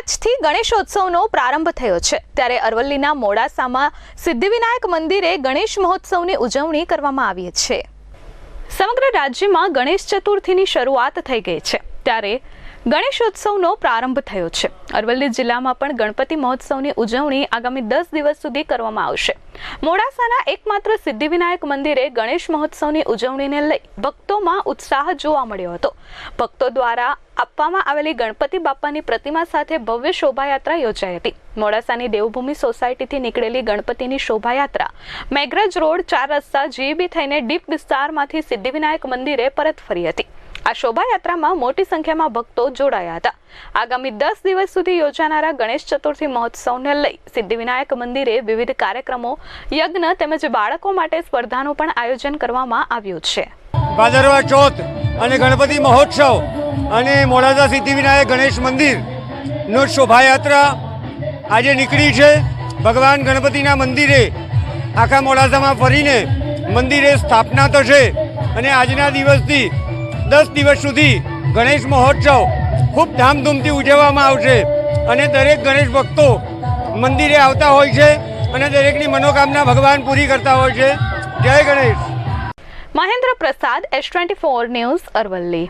આજથી ગણેશોત્સવનો પ્રારંભ થયો છે. ત્યારે અરવલ્લીના મોડાસામાં સિદ્ધિવિનાયક મંદિરે ગણેશ મહોત્સવની ઉજવણી કરવામાં આવી છે. સમગ્ર રાજ્યમાં ગણેશ ચતુર્થીની શરૂઆત થઈ ગઈ છે. ત્યારે ગણેશોત્સવનો પ્રારંભ થયો છે. અરવલ્લી જિલ્લામાં પણ ગણપતિ મહોત્સવની ઉજવણી આગામી દસ દિવસ સુધી કરવામાં આવશે. મોડાસાના એકમાત્ર સિદ્ધિવિનાયક મંદિરે ગણેશ મહોત્સવની ઉજવણીને લઈ ભક્તોમાં ઉત્સાહ જોવા મળ્યો હતો. ભક્તો દ્વારા આપવામાં આવેલી ગણપતિ બાપાની પ્રતિમા સાથે ભવ્ય શોભાયાત્રા યોજાઈ હતી. મોડાસાની દેવભૂમિ સોસાયટીથી નીકળેલી ગણપતિની શોભાયાત્રા, મેઘરજ રોડ ચાર રસ્તા જીબી થઈને ડીપ વિસ્તારમાંથી સિદ્ધિવિનાયક મંદિરે પરત ફરી હતી. આ શોભાયાત્રામાં મોટી સંખ્યામાં ભક્તો જોડાયા હતા. આગામી દસ દિવસ સુધી યોજાનારા ગણેશ ચતુર્થી મહોત્સવને લઈ સિદ્ધિવિનાયક મંદિરે વિવિધ કાર્યક્રમો, યજ્ઞ તેમજ બાળકો માટે સ્પર્ધાનું પણ આયોજન કરવામાં આવ્યું છે. ભાદરવા ચોથ અને ગણપતિ મહોત્સવ અને મોડાસા સિદ્ધિવિનાયક ગણેશ મંદિરનો શોભાયાત્રા આજે નીકળી છે. ભગવાન ગણપતિના મંદિરે આખા મોડાસામાં ફરીને મંદિરે સ્થાપના થશે અને આજના દિવસથી દસ દિવસ સુધી ગણેશ મહોત્સવ ખૂબ ધામધૂમથી ઉજવવામાં આવશે અને દરેક ગણેશ ભક્તો મંદિરે આવતા હોય છે અને દરેકની મનોકામના ભગવાન પૂરી કરતા હોય છે. જય Ganesh. Mahendra Prasad S twenty four news Aravalli.